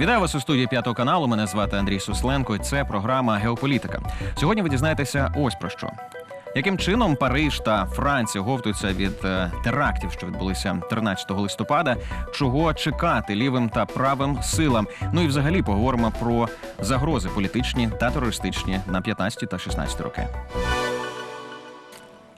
Вітаю вас у студії п'ятого каналу. Мене звати Андрій Сусленко. Це програма Геополітика. Сьогодні ви дізнаєтеся ось про що. Яким чином Париж та Франція говтуються від е, терактів, що відбулися 13 листопада? Чого чекати лівим та правим силам? Ну і взагалі поговоримо про загрози політичні та терористичні на 15 та 16 роки.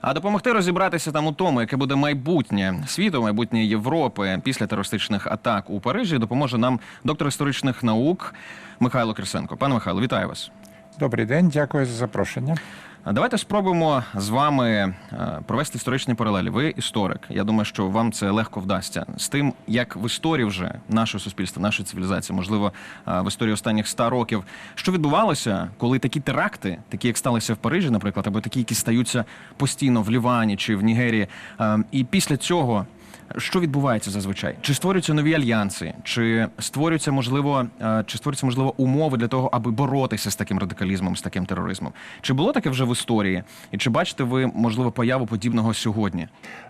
А допомогти розібратися там у тому, яке буде майбутнє світу, майбутнє Європи після терористичних атак у Парижі, допоможе нам доктор історичних наук Михайло Кирсенко. Пане Михайло, вітаю вас. Добрий день, дякую за запрошення. Давайте спробуємо з вами е, провести історичні паралелі. Ви історик. Я думаю, що вам це легко вдасться з тим, як в історії вже нашого суспільства, нашої цивілізації, можливо, е, в історії останніх 100 років, що відбувалося, коли такі теракти, такі як сталися в Парижі, наприклад, або такі, які стаються постійно в Лівані чи в Нігерії, е, і після цього. Що відбувається зазвичай? Чи створюються нові альянси, чи створюються можливо, е, чи створюються можливо умови для того, аби боротися з таким радикалізмом, з таким тероризмом? Чи було таке вже в історії? І чи бачите ви можливо появу подібного сьогодні?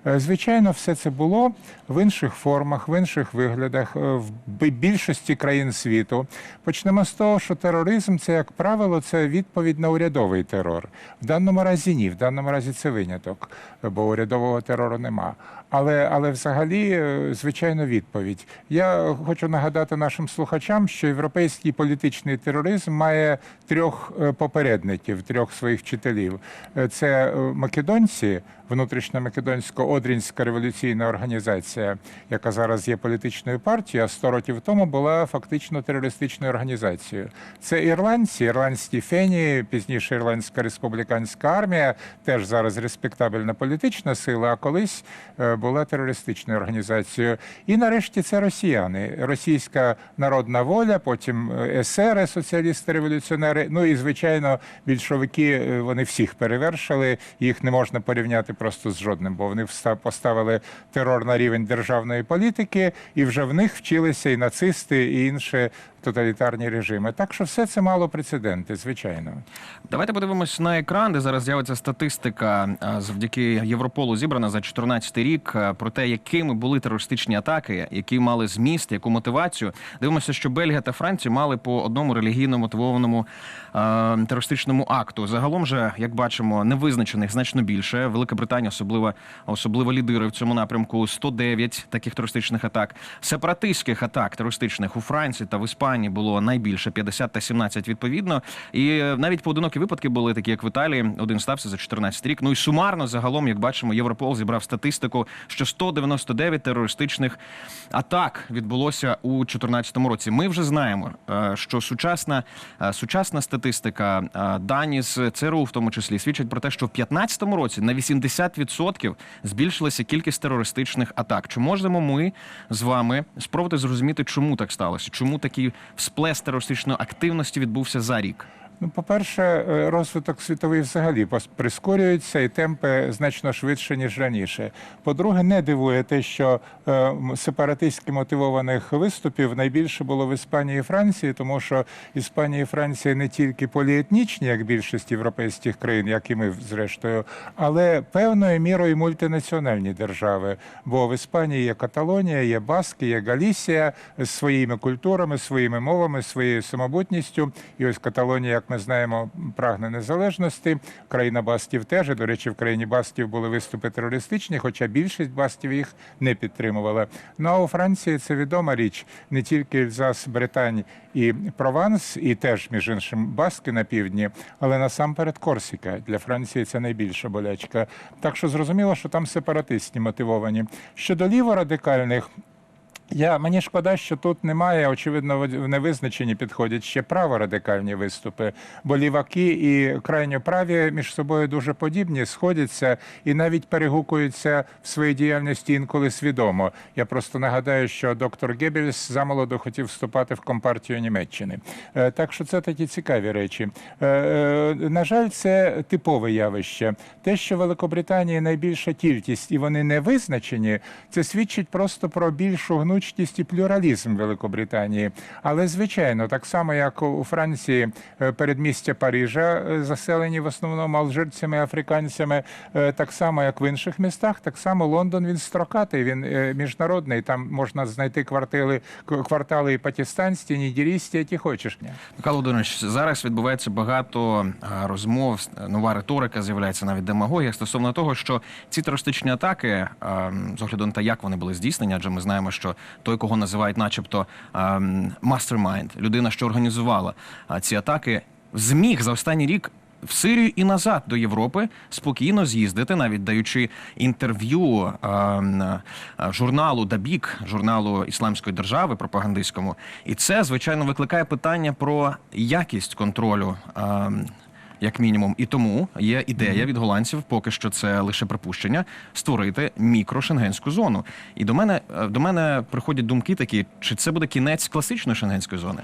Е, Звичайно, все це було в інших формах, в інших виглядах, е, в більшості країн світу. Почнемо з того, що тероризм це, як правило, це відповідь на урядовий терор. В даному разі ні, в даному разі це виняток, бо урядового терору нема. Але, але взагалі, е, звичайно, відповідь. Я хочу нагадати нашим слухачам, що європейський політичний тероризм має трьох е, попередників, трьох своїх вчителів. Е, Це македонці, внутрішньомакедонсько-одрінська революційна організація, яка зараз є політичною партією, а 100 років тому була фактично терористичною організацією. Це ірландці, ірландські фені, пізніше Ірландська республіканська армія, теж зараз респектабельна політична сила, а колись е, була терористичною організацією. І нарешті це росіяни, російська народна воля, потім е, есери, соціалісти-революціонери. Ну і звичайно, більшовики е, вони всіх перевершили. Їх не можна порівняти просто з жодним, бо вони поставили терор на рівень державної політики, і вже в них вчилися і нацисти, і інші тоталітарні режими. Так що все це мало прецеденти, звичайно. Давайте подивимось на екран, де зараз з'явиться статистика завдяки Європолу зібрана за 2014 рік про те, якими були терористичні атаки, які мали зміст, яку мотивацію. Дивимося, що Бельгія та Франція мали по одному релігійно мотивованому а, терористичному акту. Загалом же, як бачимо, невизначених значно більше. Велика Британія, особливо особливо лідирує в цьому напрямку. 109 таких терористичних атак. Сепаратистських атак терористичних у Франції та в Іспанії було найбільше 50 та 17 відповідно. І е, навіть поодинокі випадки були такі, як в Італії. Один стався за 14 рік. Ну і сумарно загалом, як бачимо, Європол зібрав статистику, що 199 терористичних атак відбулося у 2014 році. Ми вже знаємо, е, що сучасна е, сучасна статистика, дані з ЦРУ в тому числі свідчать про те, що в 2015 році на 80% збільшилася кількість терористичних атак. Чи можемо ми з вами спробувати зрозуміти, чому так сталося? Чому такий всплеск терористичної активності відбувся за рік? Ну, по-перше, е, розвиток світовий взагалі прискорюється і темпи значно швидше, ніж раніше. По-друге, не дивує те, що е, сепаратистськи мотивованих виступів найбільше було в Іспанії і Франції, тому що Іспанія і Франція не тільки поліетнічні, як більшість європейських країн, як і ми, зрештою, але певною мірою мультинаціональні держави. Бо в Іспанії є Каталонія, є Баски, є Галісія з своїми культурами, своїми мовами, своєю самобутністю. І ось Каталонія, як ми знаємо, прагне незалежності. Країна Бастів теж. До речі, в країні Бастів були виступи терористичні, хоча більшість Бастів їх не підтримувала. Ну а у Франції це відома річ не тільки Ельзас, Британь і Прованс, і теж, між іншим, Баски на півдні, але насамперед Корсіка. Для Франції це найбільша болячка. Так що зрозуміло, що там сепаратистні мотивовані. Щодо ліворадикальних. Я мені шкода, що тут немає. Очевидно, в невизначенні підходять ще праворадикальні виступи, бо ліваки і крайньоправі між собою дуже подібні, сходяться і навіть перегукуються в своїй діяльності інколи свідомо. Я просто нагадаю, що доктор Геббельс замолоду хотів вступати в компартію Німеччини. Е, Так що це такі цікаві речі. Е, е, На жаль, це типове явище. Те, що в Великобританії найбільша кількість і вони не визначені, це свідчить просто про більшу гнучкість гнучкість і плюралізм Великобританії. Але звичайно, так само як у Франції е, передмістя Парижа е, заселені в основному алжирцями, африканцями, е, так само як в інших містах, так само Лондон він строкатий, він міжнародний. Там можна знайти квартали, квартали і пакистанські, нігерійські, які хочеш. Михайло Володимирович, зараз відбувається багато розмов, нова риторика з'являється навіть демагогія стосовно того, що ці терористичні атаки, з огляду на те, як вони були здійснені, адже ми знаємо, що той, кого називають, начебто а, м, mastermind, людина, що організувала ці атаки, зміг за останній рік. В Сирію і назад до Європи спокійно з'їздити, навіть даючи інтерв'ю а, журналу Дабік, журналу Ісламської держави пропагандистському. І це звичайно викликає питання про якість контролю. Як мінімум, і тому є ідея від голландців, поки що це лише припущення, створити мікрошенгенську зону. І до мене е, до мене приходять думки такі: чи це буде кінець класичної шенгенської зони?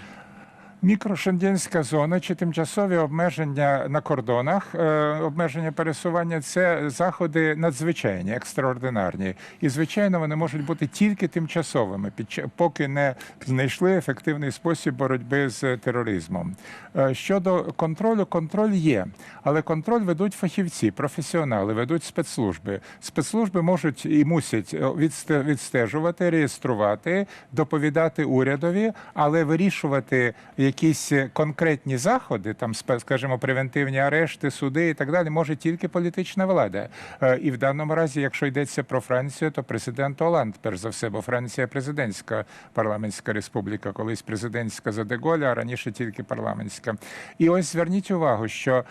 Мікрошенгенська зона чи тимчасові обмеження на кордонах, е, обмеження пересування це заходи надзвичайні, екстраординарні. І звичайно, вони можуть бути тільки тимчасовими, поки не знайшли ефективний спосіб боротьби з тероризмом. Е, Щодо контролю, контроль є, але контроль ведуть фахівці, професіонали, ведуть спецслужби. Спецслужби можуть і мусять е, відстежувати, реєструвати, доповідати урядові, але вирішувати якісь е, конкретні заходи, там, скажімо, превентивні арешти, суди і так далі, може тільки політична влада. Е, І в даному разі, якщо йдеться про Францію, то президент Оланд, перш за все, бо Франція президентська парламентська республіка, колись президентська за Деголя, а раніше тільки парламентська. І ось зверніть увагу, що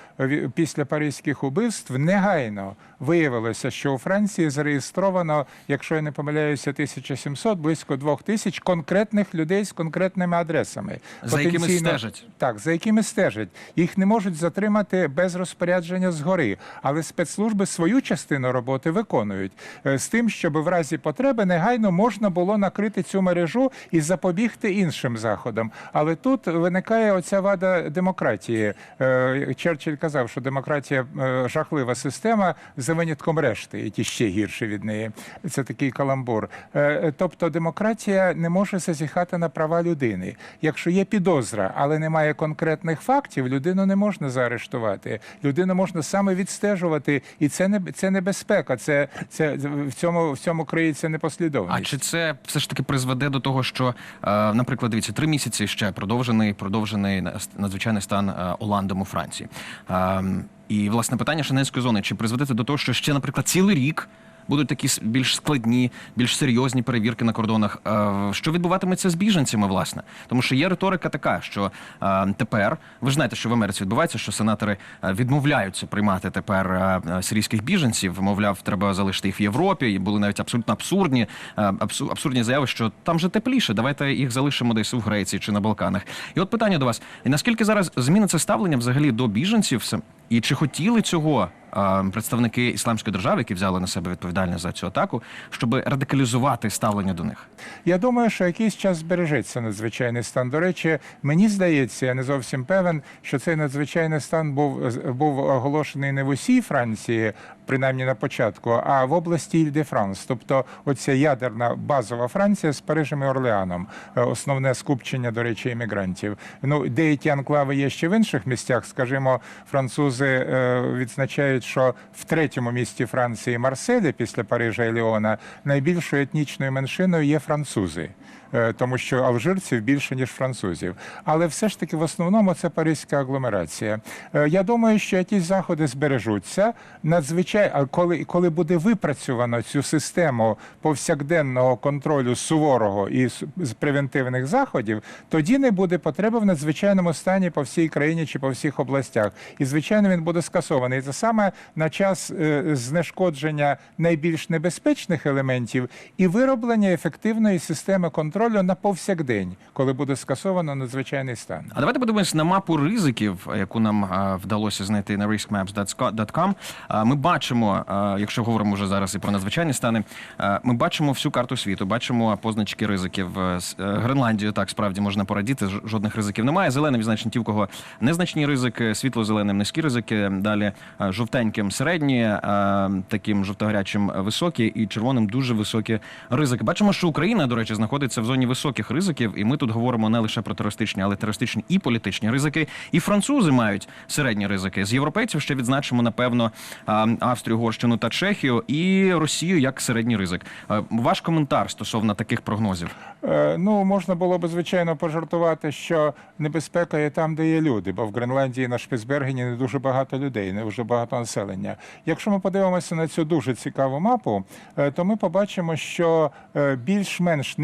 після паризьких убивств негайно виявилося, що у Франції зареєстровано, якщо я не помиляюся, 1700, близько 2000 конкретних людей з конкретними адресами. За якими Потенційно- стежать. так, за якими стежать. Їх не можуть затримати без розпорядження згори, але спецслужби свою частину роботи виконують Е, з тим, щоб в разі потреби негайно можна було накрити цю мережу і запобігти іншим заходам. Але тут виникає оця вада демократії. Е, Черчилль казав, що демократія е, жахлива система за винятком решти, які ще гірше від неї. Це такий каламбур. Тобто демократія не може зазіхати на права людини. Якщо є підозра, але немає конкретних фактів, людину не можна заарештувати. Людину можна саме відстежувати, і це не це небезпека. Це це в цьому в цьому криється непослідовність. А чи це все ж таки призведе до того, що, е, наприклад, дивіться, три місяці ще продовжений продовжений надзвичайний стан е, Оландом у Франції? Е, І власне питання шенгенської зони: чи призведе це до того, що ще, наприклад, цілий рік будуть такі більш складні, більш серйозні перевірки на кордонах? Е, Що відбуватиметься з біженцями, власне? Тому що є риторика така, що е, тепер ви ж знаєте, що в Америці відбувається, що сенатори е, відмовляються приймати тепер сирійських біженців. Мовляв, треба залишити їх в Європі. І були навіть абсолютно абсурдні, абсурдні заяви, що там же тепліше. Давайте їх залишимо десь у Греції чи на Балканах. І от питання до вас: і наскільки зараз зміниться ставлення взагалі до біженців? І чи хотіли цього представники ісламської держави, які взяли на себе відповідальність за цю атаку, щоб радикалізувати ставлення до них? Я думаю, що якийсь час збережеться надзвичайний стан. До речі, мені здається, я не зовсім певен, що цей надзвичайний стан був був оголошений не в усій Франції, принаймні на початку, а в області Іль-де-Франс. Тобто, оця ядерна базова Франція з Парижем і Орлеаном, Е, основне скупчення, до речі, іммігрантів. Ну, деякі анклави є ще в інших місцях. Скажімо, французи е, відзначають, що в третьому місті Франції Марселі після Парижа і Ліона найбільшою етнічною меншиною є французи. Е, Тому що алжирців більше ніж французів, але все ж таки в основному це паризька агломерація. Е, Я думаю, що якісь заходи збережуться. Надзвичай, а коли, коли буде випрацьовано цю систему повсякденного контролю суворого і з превентивних заходів, тоді не буде потреби в надзвичайному стані по всій країні чи по всіх областях. І звичайно, він буде скасований. Це саме на час е, знешкодження найбільш небезпечних елементів і вироблення ефективної системи контролю контролю на повсякдень, коли буде скасовано надзвичайний стан. А давайте подивимось на мапу ризиків, яку нам а, вдалося знайти на riskmaps.com. А, Ми бачимо, а, якщо говоримо вже зараз і про надзвичайні стани, ми бачимо всю карту світу, бачимо позначки ризиків. Е, е, Гренландію так справді можна порадіти. Жодних ризиків немає. Зеленим відзначені ті, у кого незначні ризики, світло-зеленим низькі ризики. Далі жовтеньким середні, таким жовтогарячим високі, і червоним дуже високі ризики. Бачимо, що Україна, до речі, знаходиться в зоні високих ризиків, і ми тут говоримо не лише про терористичні, але терористичні і політичні ризики. І французи мають середні ризики. З європейців ще відзначимо напевно Австрію, Угорщину та Чехію, і Росію як середній ризик. Ваш коментар стосовно таких прогнозів. Е, Ну, можна було б, звичайно, пожартувати, що небезпека є там, де є люди, бо в Гренландії на Шпицбергені не дуже багато людей, не дуже багато населення. Якщо ми подивимося на цю дуже цікаву мапу, е, то ми побачимо, що е, більш-менш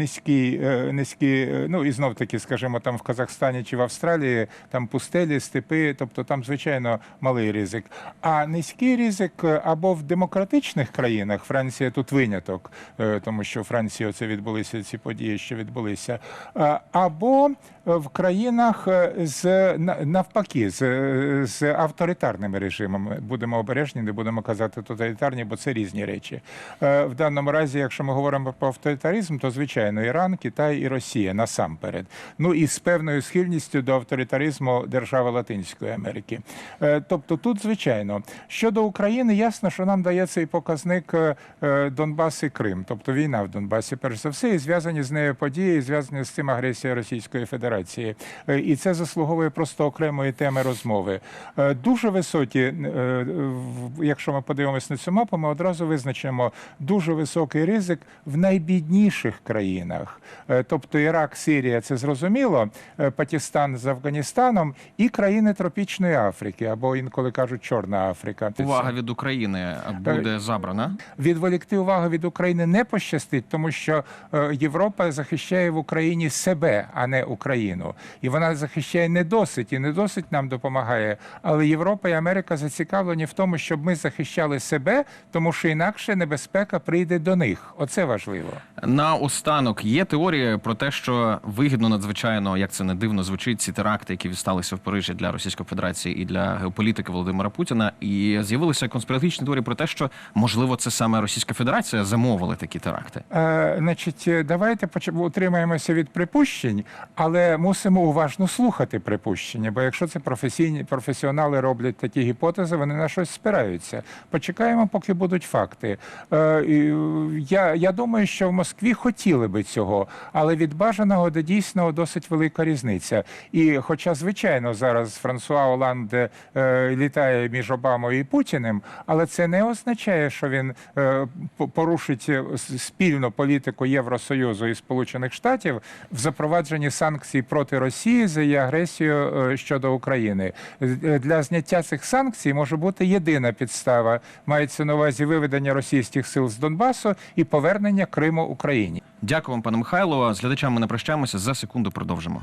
низькі, е, низькі, е, ну і знов таки, скажімо, там в Казахстані чи в Австралії, там пустелі, степи, тобто там, звичайно, малий ризик. А низький ризик е, або в демократичних країнах, Франція тут виняток, тому що в Франції оце відбулися ці події, що відбулися, або в країнах е, з навпаки, з, з авторитарними режимами. Будемо обережні, не будемо казати тоталітарні, бо це різні речі. Е, В даному разі, якщо ми говоримо про авторитаризм, то звичайно Іран, Китай і Росія насамперед. Ну і з певною схильністю до авторитаризму держави Латинської Америки. Е, Тобто тут, звичайно, щодо України, ясно, що нам дає цей показник Донбас і Крим, тобто війна в Донбасі, перш за все, і зв'язані з нею події, і зв'язані з цим агресія Російської Федерації. Е, І це заслуговує просто окремої теми розмови. Е, Дуже високі, е, якщо ми подивимося на цю мапу, ми одразу визначимо дуже високий ризик в найбідніших країнах. Тобто Ірак, Сирія, це зрозуміло, Пакистан з Афганістаном і країни тропічної Африки, або інколи кажуть Чорна Африка. Увага від України буде забрана. Відволікти увагу від України не пощастить, тому що Європа захищає в Україні себе, а не Україну. І вона захищає не досить, і не досить нам допомагає. Але Європа і Америка зацікавлені в тому, щоб ми захищали себе, тому що інакше небезпека прийде до них. Оце важливо. На останок є теорія про те, що вигідно надзвичайно, як це не дивно звучить, ці теракти, які відсталися в Парижі для Російської Федерації і для геополітики Володимира Путіна. І з'явилися конспіратичні теорії про те, що можливо це саме Російська Федерація замовила такі теракти. Е, значить, давайте поч- утримаємося від припущень, але мусимо уважно слухати припущення. Бо якщо це професійні професіонали роблять такі гіпотези, вони на щось спираються. Почекаємо, поки будуть факти. Е, я, я думаю, що в Москві хотіли би цього, але від бажаного до дійсного досить велика різниця. І, хоча, звичайно, зараз Франсуа Оланд е, літає між Обамою і Путіним, але це не означає, що він е, порушить спільну політику Євросоюзу і Сполучених Штатів в запровадженні санкцій проти Росії за її агресію е, щодо України. Е, Для зняття цих санкцій може бути єдина підстава. Мається на увазі виведення російських сил з Донбасу і повернення Криму Україні. Дякую вам, пане Михайло. З глядачами не прощаємося. За секунду продовжимо.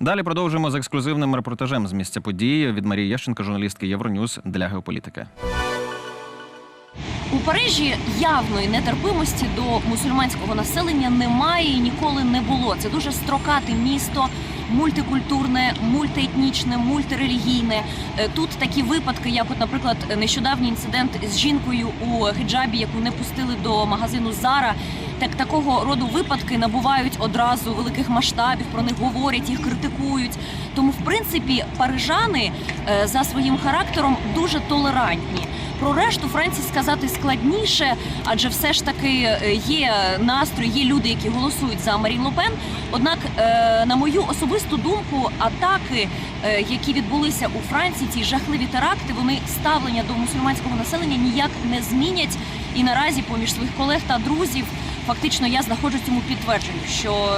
Далі продовжуємо з ексклюзивним репортажем з місця події від Марії Ященко, журналістки Євроньюз для геополітики. У Парижі явної нетерпимості до мусульманського населення немає і ніколи не було. Це дуже строкате місто, мультикультурне, мультиетнічне, мультирелігійне. Е, Тут такі випадки, як, от, наприклад, нещодавній інцидент з жінкою у хіджабі, яку не пустили до магазину Зара. Так такого роду випадки набувають одразу великих масштабів. Про них говорять, їх критикують. Тому, в принципі, парижани е, за своїм характером дуже толерантні. Про решту Франції сказати складніше, адже все ж таки е, є настрої, є люди, які голосують за Марін Лопен. Однак, е, на мою особисту думку, атаки, е, які відбулися у Франції, ці жахливі теракти, вони ставлення до мусульманського населення ніяк не змінять. І наразі, поміж своїх колег та друзів, фактично я знаходжу цьому підтвердженню, що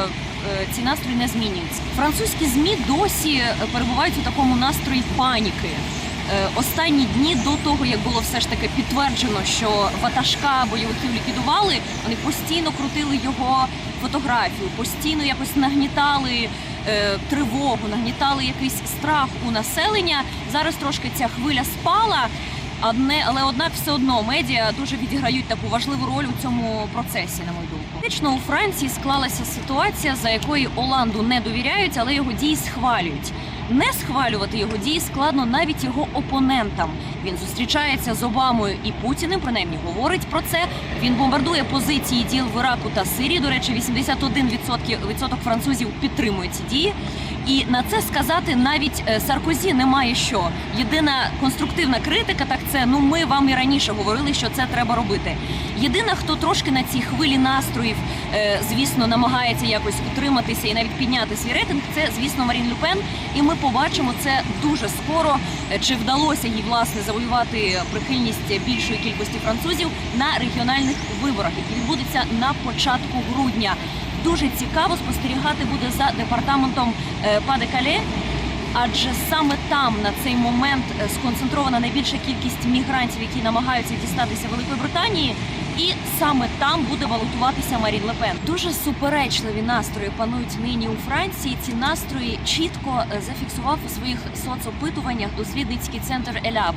ці настрої не змінюються. Французькі змі досі перебувають у такому настрої паніки. Е, Останні дні до того, як було все ж таки підтверджено, що ватажка бойовиків ліквідували, вони постійно крутили його фотографію, постійно якось нагнітали е, тривогу, нагнітали якийсь страх у населення. Зараз трошки ця хвиля спала. Але однак все одно медіа дуже відіграють таку важливу роль у цьому процесі, на мою думку. Фактично у Франції склалася ситуація, за якої Оланду не довіряють, але його дії схвалюють. Не схвалювати його дії складно навіть його опонентам. Він зустрічається з Обамою і Путіним, принаймні говорить про це. Він бомбардує позиції діл в Іраку та Сирії. До речі, 81% відсоток французів підтримують ці дії. І на це сказати навіть е, Саркозі немає що. Єдина конструктивна критика, так це ну ми вам і раніше говорили, що це треба робити. Єдина, хто трошки на цій хвилі настроїв, е, звісно, намагається якось утриматися і навіть підняти свій рейтинг, це звісно Марін Люпен. І ми побачимо це дуже скоро. Е, Чи вдалося їй власне завоювати прихильність більшої кількості французів на регіональних виборах, які відбудуться на початку грудня. Дуже цікаво спостерігати буде за департаментом е, Па-де-Кале, адже саме там на цей момент е, сконцентрована найбільша кількість мігрантів, які намагаються дістатися Великої Британії. І саме там буде балотуватися Марін Лепен. Дуже суперечливі настрої панують нині у Франції. Ці настрої чітко е, зафіксував у своїх соцопитуваннях дослідницький центр Еляб.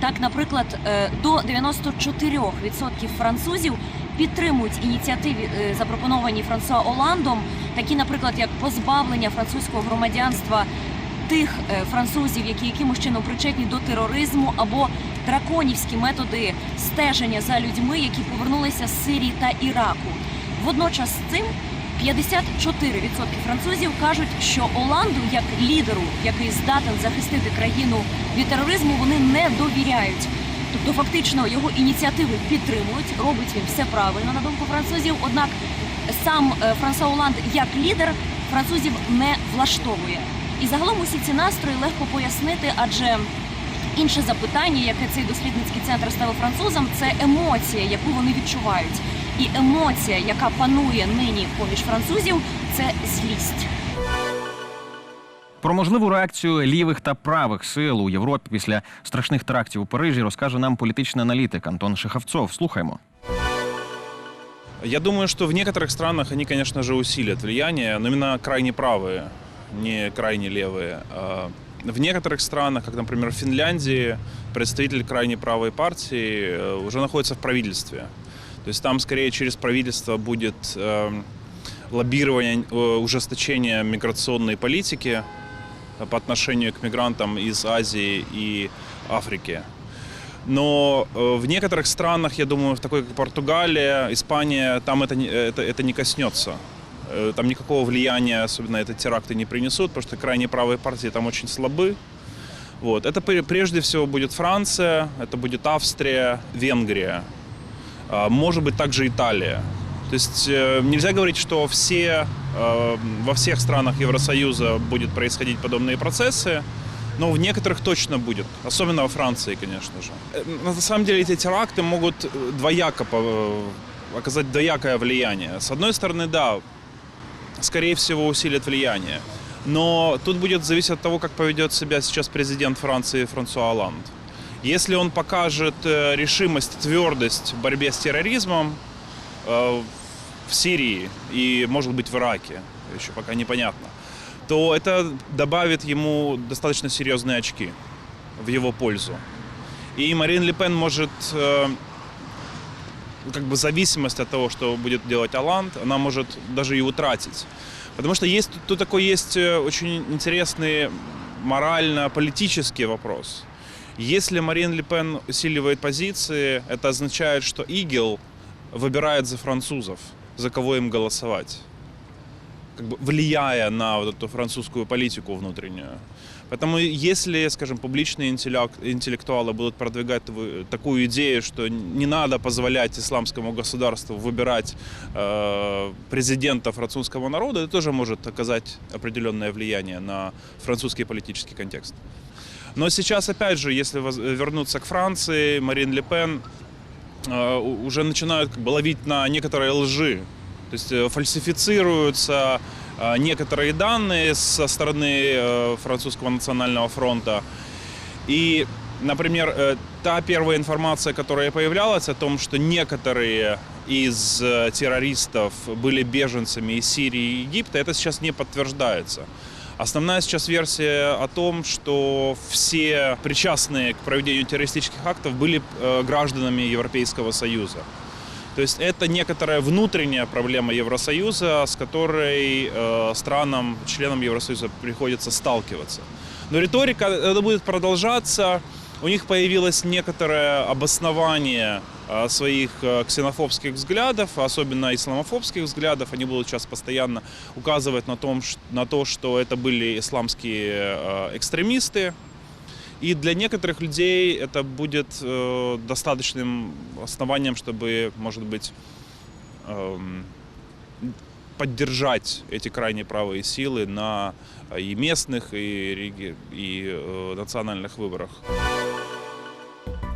Так, наприклад, до 94% французів підтримують ініціативи, е, запропоновані Франсуа Оландом, такі, наприклад, як позбавлення французького громадянства тих е, французів, які якимось чином причетні до тероризму, або драконівські методи стеження за людьми, які повернулися з Сирії та Іраку. Водночас з цим 54% французів кажуть, що Оланду як лідеру, який здатен захистити країну від тероризму, вони не довіряють. Тобто, фактично, його ініціативи підтримують, робить він все правильно на думку французів. Однак сам е, Франсуа Оланд як лідер французів не влаштовує. І загалом усі ці настрої легко пояснити, адже інше запитання, яке цей дослідницький центр ставив французам, це емоція, яку вони відчувають. І емоція, яка панує нині поміж французів, це злість. Про можливу реакцію лівих та правих сил у Європі після страшних терактів у Парижі розкаже нам політичний аналітик Антон Шихавцов. Слухаймо. Я думаю, что в некоторых странах они, конечно же, усилят влияние, но именно крайне правые, не крайне левые. А В некоторых странах, как, например, в Финляндии, представитель крайне правой партии э, уже находится в правительстве. То есть там скорее через правительство будет э, лоббирование э, ужесточения миграционной политики э, по отношению к мигрантам из Азии и Африки. Но э, в некоторых странах, я думаю, в такой как Португалия, Испания, там это, не- это, это не коснется. Э, Там никакого влияния, особенно это теракты, не принесут, потому что крайне правые партии там очень слабы. Вот. Это пре- прежде всего будет Франция, это будет Австрия, Венгрия, а, может быть также Италия. То есть э, нельзя говорить, что все, э, во всех странах Евросоюза будет происходить подобные процессы, но в некоторых точно будет, особенно во Франции, конечно же. Э, На самом деле эти теракты могут двояко оказать двоякое влияние. С одной стороны, да, скорее всего, усилит влияние. Но тут будет зависеть от того, как поведет себя сейчас президент Франции Франсуа Оланд. Если он покажет решимость, твердость в борьбе с терроризмом в Сирии и, может быть, в Ираке, еще пока непонятно, то это добавит ему достаточно серьезные очки в его пользу. И Марин Ле Пен может э, как бы зависимость от того, что будет делать Аланд, она может даже и утратить. Потому что есть тут такой есть э, очень интересный морально-политический вопрос. Если Марин Ле Пен усиливает позиции, это означает, что ИГИЛ выбирает за французов, за кого им голосовать, как бы влияя на вот эту французскую политику внутреннюю. Поэтому если, скажем, публичные интеллект- интеллектуалы будут продвигать тв- такую идею, что не надо позволять исламскому государству выбирать э, президента французского народа, это тоже может оказать определенное влияние на французский политический контекст. Но сейчас, опять же, если воз- вернуться к Франции, Марин Ле Пен э, у- уже начинают как бы ловить на некоторые лжи. То есть э, фальсифицируются э, некоторые данные со стороны э, французского национального фронта. И, например, э, та первая информация, которая появлялась о том, что некоторые из э, террористов были беженцами из Сирии и Египта, это сейчас не подтверждается. Основная сейчас версия о том, что все причастные к проведению террористических актов были э, гражданами Европейского Союза. То есть это некоторая внутренняя проблема Евросоюза, с которой э, странам, членам Евросоюза приходится сталкиваться. Но риторика это будет продолжаться. У них появилось некоторое обоснование э, своих э, ксенофобских взглядов, особенно исламофобских взглядов. Они будут сейчас постоянно указывать на, том, на то, что это были исламские э, экстремисты, и для некоторых людей это будет э, достаточным основанием, чтобы, может быть, эм, поддержать эти крайне правые силы на э, и местных, и, и э, национальных выборах.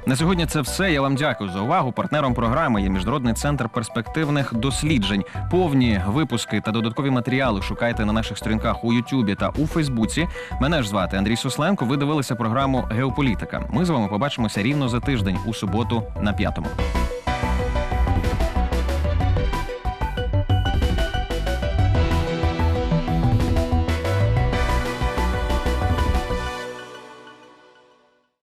На сьогодні це все. Я вам дякую за увагу. Партнером програми є міжнародний центр перспективних досліджень. Повні випуски та додаткові матеріали шукайте на наших сторінках у Ютубі та у Фейсбуці. Мене ж звати Андрій Сусленко. Ви дивилися програму Геополітика. Ми з вами побачимося рівно за тиждень у суботу на п'ятому.